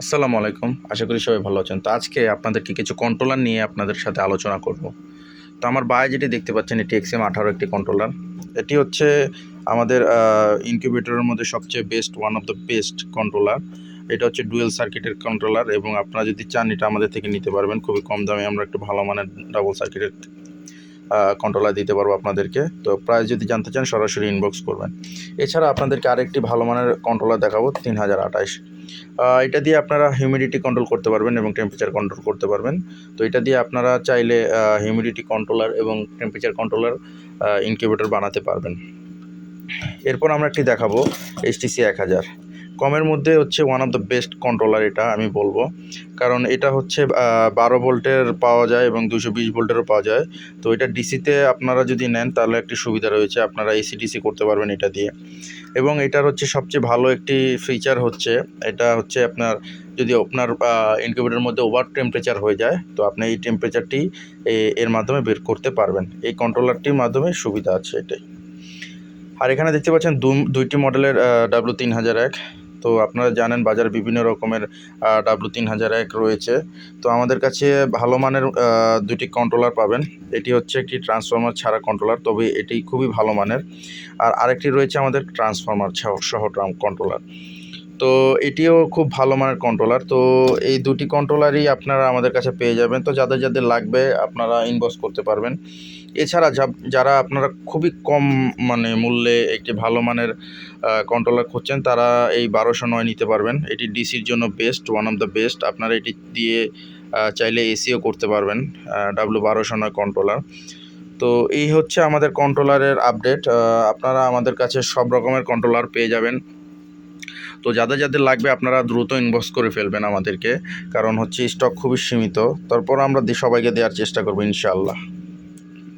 আসসালামু আলাইকুম। আশা করি সবাই ভালো আছেন। তো আজকে আপনাদেরকে কিছু কন্ট্রোলার নিয়ে আপনাদের সাথে আলোচনা করব। তো আমার বায়ে যেটি দেখতে পাচ্ছেন, এটি এক্সএম আঠারো একটি কন্ট্রোলার এটি হচ্ছে আমাদের ইনকিউবেটরের মধ্যে সবচেয়ে best one of the best controller এটা হচ্ছে ডুয়েল সার্কিটের কন্ট্রোলার এবং আপনারা যদি চান, এটা আমাদের থেকে নিতে পারবেন। খুবই কম দামে আমরা একটু ভালো মানের ডাবল সার্কিটের কন্ট্রোলার দিতে পারব আপনাদেরকে। তো প্রায় যদি জানতে চান, সরাসরি ইনবক্স করবেন। এছাড়া আপনাদেরকে আরেকটি ভালো মানের কন্ট্রোলার দেখাবো, তিন হাজার আঠাশ। এটা দিয়ে আপনারা হিউমিডিটি কন্ট্রোল করতে পারবেন এবং টেম্পারেচার কন্ট্রোল করতে পারবেন। তো এটা দিয়ে আপনারা চাইলে হিউমিডিটি কন্ট্রোলার এবং টেম্পারেচার কন্ট্রোলার ইনকিউবেটর বানাতে পারবেন। এরপর আমরা একটি দেখাবো এইচটিসি এক হাজার। কমের মধ্যে হচ্ছে one of the best controller এটা, আমি বলব। কারণ এটা হচ্ছে বারো ভোল্টের পাওয়া যায় এবং দুশো বিশ ভোল্টেরও পাওয়া যায়। তো এটা ডিসিতে আপনারা যদি নেন, তাহলে একটি সুবিধা রয়েছে, আপনারা এসি ডিসি করতে পারবেন এটা দিয়ে। এবং এটার হচ্ছে সবচেয়ে ভালো একটি ফিচার হচ্ছে, এটা হচ্ছে আপনার, যদি আপনার ইনকিউবেটরের মধ্যে ওভার টেম্পারেচার হয়ে যায়, তো আপনি এই টেম্পারেচারটি এর মাধ্যমে বের করতে পারবেন। এই কন্ট্রোলারটির মাধ্যমে সুবিধা আছে এটাই। আর এখানে দেখতে পাচ্ছেন দুইটি মডেলের ডাব্লু তিন হাজার এক। তো আপনারা জানেন বাজার বিভিন্ন রকমের ডাব্লু তিন হাজার এক রয়েছে। তো আমাদের কাছে ভালো মানের দুটি কন্ট্রোলার পাবেন। এটি হচ্ছে একটি ট্রান্সফর্মার ছাড়া কন্ট্রোলার তবে এটি খুবই ভালো মানের। আর আরেকটি রয়েছে আমাদের ট্রান্সফর্মার সহ কন্ট্রোলার তো এটিও খুব ভালো মানের কন্ট্রোলার তো এই দুটি কন্ট্রোলারই আপনারা আমাদের কাছে পেয়ে যাবেন। তো যাদের যাদের লাগবে, আপনারা ইনবক্স করতে পারবেন। এছাড়া যারা আপনারা খুবই কম মানে মূল্যে একটি ভালো মানের কন্ট্রোলার খুঁজছেন, তারা এই বারোশো নয় নিতে পারবেন। এটি ডিসির জন্য best one of the best আপনারা এটি দিয়ে চাইলে এসিও করতে পারবেন ডাব্লু বারোশো নয় কন্ট্রোলার তো এই হচ্ছে আমাদের কন্ট্রোলারের আপডেট আপনারা আমাদের কাছে সব রকমের কন্ট্রোলার পেয়ে যাবেন। তো যাদের যাদের লাগবে আপনারা দ্রুত ইনবক্স করে ফেলবেন আমাদেরকে। কারণ হচ্ছে স্টক খুবই সীমিত। তারপর আমরা সবাইকে দেওয়ার চেষ্টা করব, ইনশাআল্লাহ।